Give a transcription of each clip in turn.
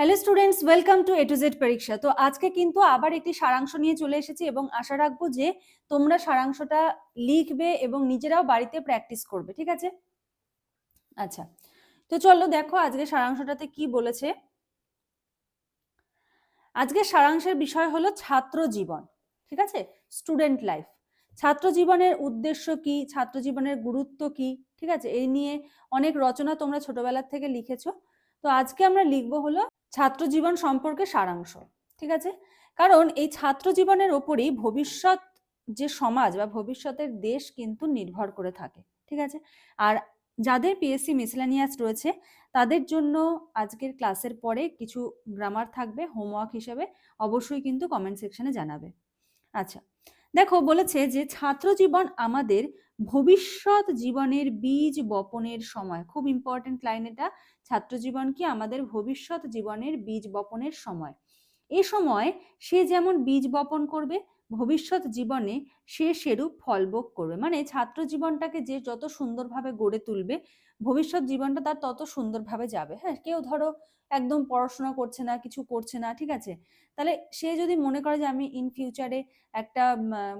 Hello students welcome to A to Z পরীক্ষা তো আজকে কিন্তু আবার একটি সারাংশ নিয়ে চলে এসেছি এবং আশা রাখব যে তোমরা সারাংশটা লিখবে এবং নিজেরাও বাড়িতে প্র্যাকটিস করবে, ঠিক আছে? আচ্ছা তো চলো দেখো আজকে সারাংশটাতে কি বলেছে। আজকে সারাংশের বিষয় হলো ছাত্র জীবন, ঠিক আছে? স্টুডেন্ট লাইফ ছাত্র জীবনের উদ্দেশ্য কি? ছাত্র জীবনের গুরুত্ব কি? ঠিক আছে? এই নিয়ে অনেক রচনা তোমরা ছোটবেলার থেকে লিখেছো। তো আজকে আমরা লিখব হলো ছাত্র জীবন সম্পর্কে সারাংশ, ঠিক আছে? কারণ এই ছাত্র জীবনের ওপরই ভবিষ্যৎ যে সমাজ বা ভবিষ্যতের দেশ কিন্তু নির্ভর করে থাকে, ঠিক আছে? আর যাদের পিএসসি মিসলানিয়াস রয়েছে, তাদের জন্য আজকের ক্লাসের পরে কিছু গ্রামার থাকবে হোমওয়ার্ক হিসেবে, অবশ্যই কিন্তু কমেন্ট সেকশনে জানাবে। আচ্ছা দেখো বলেছে যে ছাত্র জীবন আমাদের ভবিষ্যৎ জীবনের বীজ বপনের সময়। খুব ইম্পর্টেন্ট লাইন এটা। ছাত্র জীবন কি আমাদের ভবিষ্যৎ জীবনের বীজ বপনের সময়। এ সময় সে যেমন বীজ বপন করবে ভবিষ্যৎ জীবনে সে সেরূপ ফলভোগ করবে। মানে ছাত্র জীবনটাকে যে যত সুন্দরভাবে গড়ে তুলবে, ভবিষ্যৎ জীবনটা তার তত সুন্দরভাবে যাবে। হ্যাঁ কেউ ধরো একদম পড়াশোনা করছে না, কিছু করছে না, ঠিক আছে? তাহলে সে যদি মনে করে যে আমি ইন ফিউচারে একটা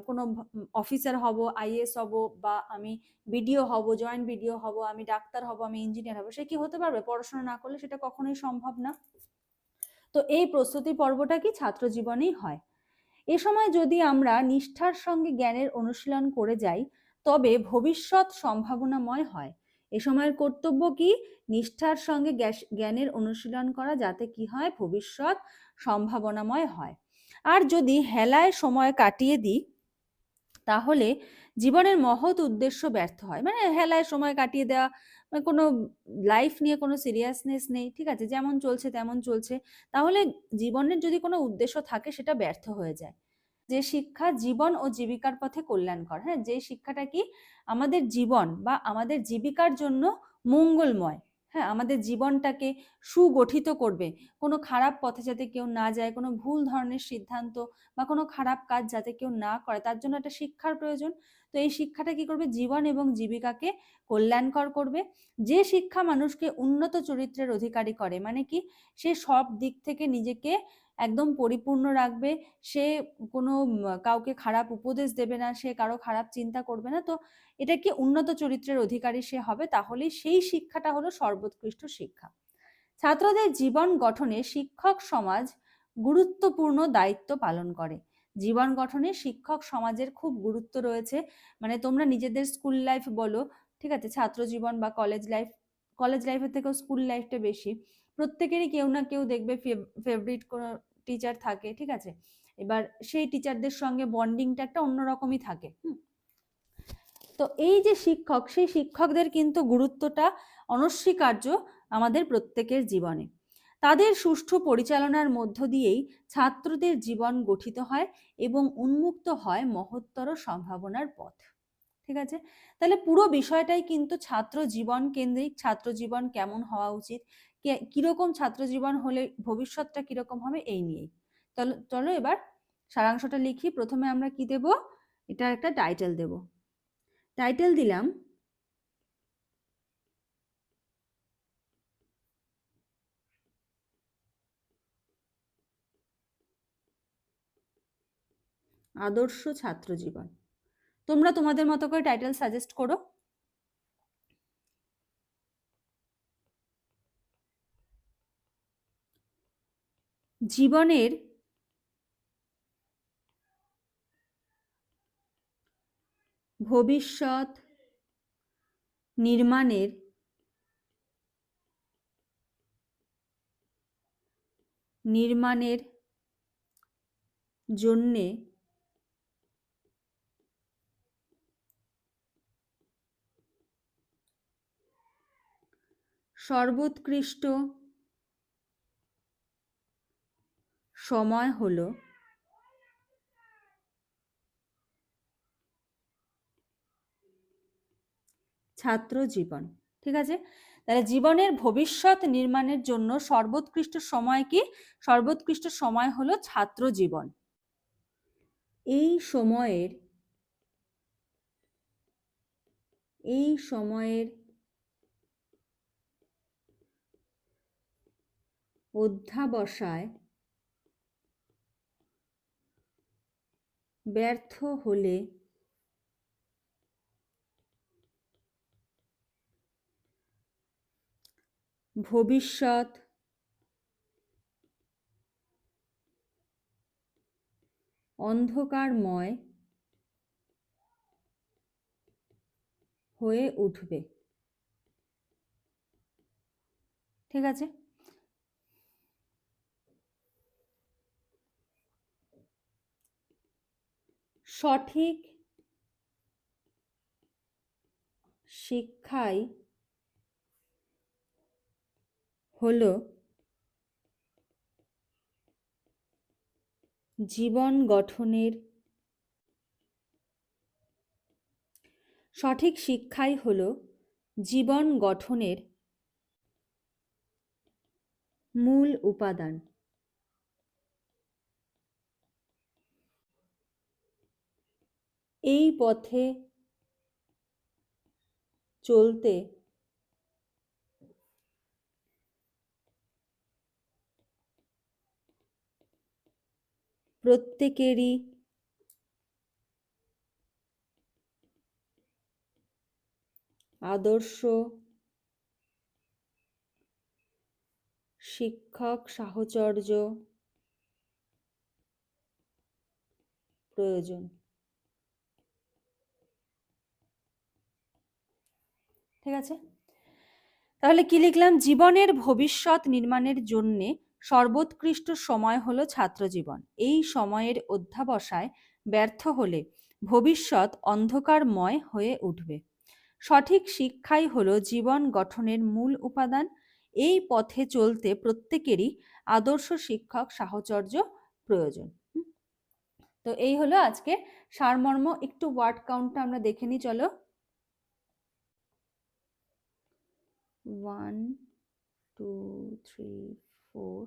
কোনো অফিসার হব আইএস হব বা আমি বিডিও হব জয়েন্ট বিডিও হব, আমি ডাক্তার হব, আমি ইঞ্জিনিয়ার হব, সে কি হতে পারবে? পড়াশোনা না করলে সেটা কখনোই সম্ভব না। তো এই প্রস্তুতি পর্বটা কি ছাত্র জীবনেই হয়। এ সময় যদি আমরা নিষ্ঠার সঙ্গে জ্ঞানের অনুশীলন করে যাই, তবে ভবিষ্যৎ সম্ভাবনাময় হয়। এ সময়ের কর্তব্য কি? নিষ্ঠার সঙ্গে জ্ঞানের অনুশীলন করা যাতে কি হয়? ভবিষ্যৎ সম্ভাবনাময় হয়। আর যদি হেলায় সময় কাটিয়ে দিই, তাহলে জীবনের মহৎ উদ্দেশ্য ব্যর্থ হয়। মানে হেলায় সময় কাটিয়ে দেওয়া মানে কোনো লাইফ নিয়ে কোনো সিরিয়াসনেস নেই, ঠিক আছে? যেমন চলছে তেমন চলছে। তাহলে জীবনের যদি কোনো উদ্দেশ্য থাকে, সেটা ব্যর্থ হয়ে যায়। যে শিক্ষা জীবন ও জীবিকার পথে কল্যাণকর হ্যাঁ? যে শিক্ষাটা কি আমাদের জীবন বা আমাদের জীবিকার জন্য মঙ্গলময় হ্যাঁ? আমাদের জীবনটাকে সুগঠিত করবে। কোনো খারাপ পথে যাতে কেউ না যায়, কোনো ভুল ধরনের সিদ্ধান্ত বা কোনো খারাপ কাজ যাতে কেউ না করে, তার জন্য একটা শিক্ষার প্রয়োজন। তো এই শিক্ষাটা কি করবে? জীবন এবং জীবিকাকে কল্যাণকর করবে। যে শিক্ষা মানুষকে উন্নত চরিত্রের অধিকারী করে মানে কি? সে সব দিক থেকে নিজেকে একদম পরিপূর্ণ রাখবে। সে কোনো কাউকে খারাপ উপদেশ দেবে না, সে কারও খারাপ চিন্তা করবে না। তো এটা কি উন্নত চরিত্রের অধিকারী সে হবে? তাহলে সেই শিক্ষাটা হলো সর্বোৎকৃষ্ট শিক্ষা। ছাত্রদের জীবন গঠনে শিক্ষক সমাজ গুরুত্বপূর্ণ দায়িত্ব পালন করে। জীবন গঠনে শিক্ষক সমাজের খুব গুরুত্ব রয়েছে। মানে তোমরা নিজেদের স্কুল লাইফ বলো, ঠিক আছে? ছাত্র জীবন বা কলেজ লাইফ কলেজ লাইফের থেকেও স্কুল লাইফটা বেশি। প্রত্যেকেরই কেউ না কেউ দেখবে ফেভারিট কোনো টিচার থাকে, ঠিক আছে? এবার সেই টিচারদের সঙ্গে বন্ডিংটা একটা অন্যরকমই থাকে তো এই যে শিক্ষক, সেই শিক্ষকদের কিন্তু গুরুত্বটা অনস্বীকার্য আমাদের প্রত্যেকের জীবনে। তাদের সুষ্ঠু পরিচালনার মধ্য দিয়েই ছাত্রদের জীবন গঠিত হয় এবং উন্মুক্ত হয় মহত্তর সম্ভাবনার পথ। ঠিক আছে? তাহলে পুরো বিষয়টাই কিন্তু ছাত্র জীবন কেন্দ্রিক, ছাত্র জীবন কেমন হওয়া উচিত? কীরকম ছাত্র জীবন হলে ভবিষ্যৎটা কীরকম হবে এই নিয়েই। চলো চলো এবার সারাংশটা লিখি। প্রথমে আমরা কি দেব? এটা একটা টাইটেল দেব। টাইটেল দিলাম আদর্শ ছাত্র জীবন। তোমরা তোমাদের মতো করে টাইটেল সাজেস্ট করো। জীবনের ভবিষ্যৎ নির্মাণের নির্মাণের জন্যে সর্বোৎকৃষ্ট সময় হল ছাত্র জীবন। ঠিক আছে? তাহলে জীবনের ভবিষ্যৎ নির্মাণের জন্য সর্বোৎকৃষ্ট সময় কি? সর্বোৎকৃষ্ট সময় হলো ছাত্র জীবন। এই সময়ের এই সময়ের অধ্যাবসায় ব্যর্থ হলে ভবিষ্যৎ অন্ধকারময় হয়ে উঠবে। ঠিক আছে? সঠিক শিক্ষাই হল জীবন গঠনের সঠিক শিক্ষাই হলো জীবন গঠনের মূল উপাদান। এই পথে চলতে প্রত্যেকেরই আদর্শ শিক্ষক সাহচর্য প্রয়োজন। ঠিক আছে? তাহলে কি লিখলাম? জীবনের ভবিষ্যৎ নির্মাণের জন্যে সর্বোৎকৃষ্ট সময় হলো ছাত্র জীবন। এই সময়ের অধ্যাবসায় ব্যর্থ হলে ভবিষ্যৎ অন্ধকারময় হয়ে উঠবে। সঠিক শিক্ষাই হলো জীবন গঠনের মূল উপাদান। এই পথে চলতে প্রত্যেকেরই আদর্শ শিক্ষক সাহচর্য প্রয়োজন। তো এই হলো আজকে সারমর্ম। একটু ওয়ার্ড কাউন্টটা আমরা দেখে নিই, চলো। one two three four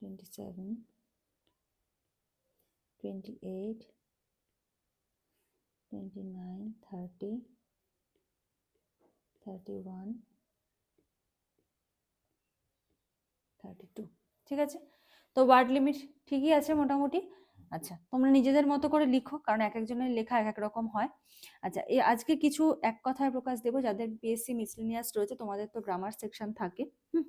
twenty-seven, twenty-eight, twenty-nine, thirty, thirty-one, thirty two ঠিক আছে? তো ওয়ার্ড লিমিট ঠিকই আছে মোটামুটি? আচ্ছা তোমরা নিজেদের মতো করে লিখো কারণ এক একজনের লেখা এক এক রকম হয়। আচ্ছা আজকে কিছু এক কথায় প্রকাশ দেবো যাদের বিএসসি মিসলিনিয়াস রয়েছে তোমাদের তো গ্রামার সেকশন থাকে। হুম।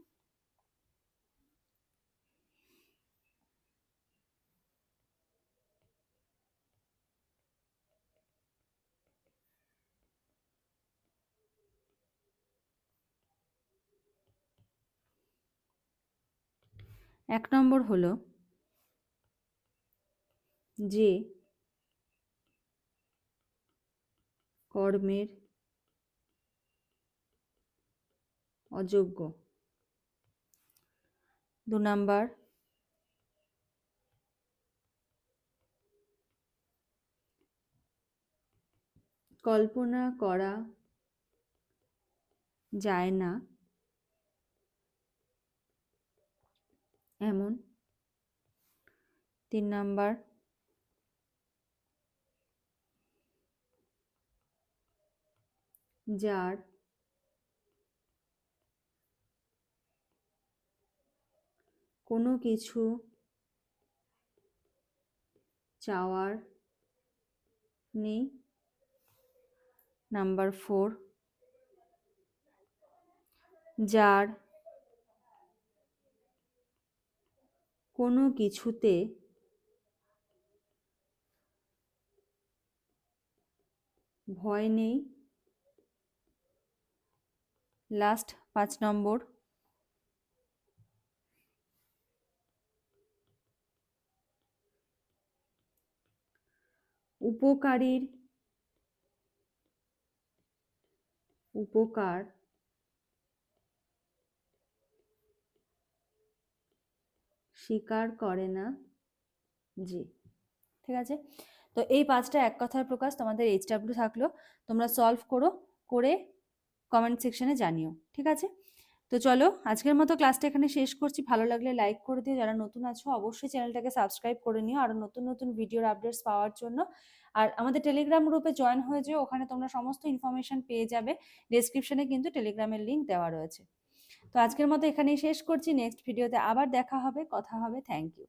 এক নম্বর হলো যে কর্মের অযোগ্য। দু নাম্বার কল্পনা করা যায় না। এমন। তিন নাম্বার। যার কোনো কিছু চাওয়ার নেই। Number four. যার কোনো কিছুতে ভয় নেই। লাস্ট পাঁচ নম্বর। উপকারীর উপকার স্বীকার করে না। জি। ঠিক আছে? তো এই পাঁচটা এক কথার প্রকাশ তোমাদের এইচ ডাব্লিউ থাকল। তোমরা সলভ করো, করে কমেন্ট সেকশনে জানিও। ঠিক আছে? তো চলো, আজকের মতো ক্লাসটা এখানে শেষ করছি। ভালো লাগলে লাইক করে দিও। যারা নতুন আছো, অবশ্যই চ্যানেলটাকে সাবস্ক্রাইব করে নিও। আরও নতুন নতুন ভিডিওর আপডেটস পাওয়ার জন্য। আর আমাদের টেলিগ্রাম গ্রুপে জয়েন হয়ে যেও। ওখানে তোমরা সমস্ত ইনফরমেশন পেয়ে যাবে। ডেসক্রিপশনে কিন্তু টেলিগ্রামের লিঙ্ক দেওয়া রয়েছে। তো আজকের মতো এখানেই শেষ করছি। নেক্সট ভিডিওতে আবার দেখা হবে। কথা হবে। Thank you